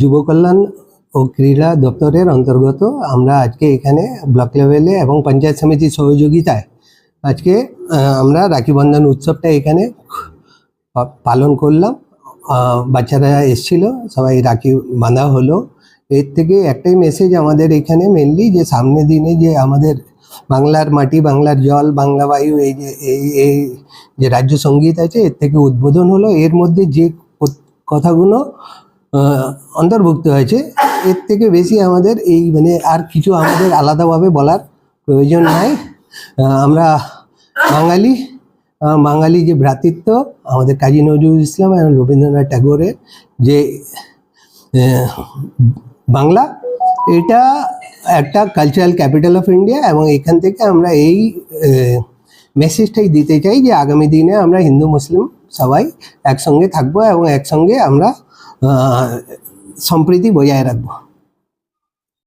যুব কল্যাণ ও ক্রীড়া দপ্তরের অন্তর্গত আমরা আজকে এখানে ব্লক লেভেলে এবং পঞ্চায়েত সমিতির সহযোগিতায় আজকে আমরা রাখি বন্ধন উৎসবটা এখানে পালন করলাম। বাচ্চারা এসছিল, সবাই রাখি বাঁধা হলো। এর থেকে একটাই মেসেজ আমাদের এখানে মেনলি যে সামনের দিনে যে আমাদের বাংলার মাটি, বাংলার জল, বাংলা বায়ু, এই যে, এই এই যে রাজ্য সংগীত আছে, এর থেকে উদ্বোধন হলো। এর মধ্যে যে কথাগুলো অন্তর্ভুক্ত হয়েছে। এর থেকে বেশি আমাদের এই মানে আর কিছু আমাদের আলাদাভাবে বলার প্রয়োজন নাই। আমরা বাঙালি বাঙালি যে ভ্রাতৃত্ব, আমাদের কাজী নজরুল ইসলাম এবং রবীন্দ্রনাথ ঠাকুরের যে বাংলা, এটা একটা কালচারাল ক্যাপিটাল অফ ইন্ডিয়া এবং এখান থেকে আমরা এই মেসেজটাই দিতে চাই যে আগামী দিনে আমরা হিন্দু, মুসলিম সবাই একসঙ্গে থাকব এবং একসঙ্গে আমরা সম্প্রীতি বজায় রাখব।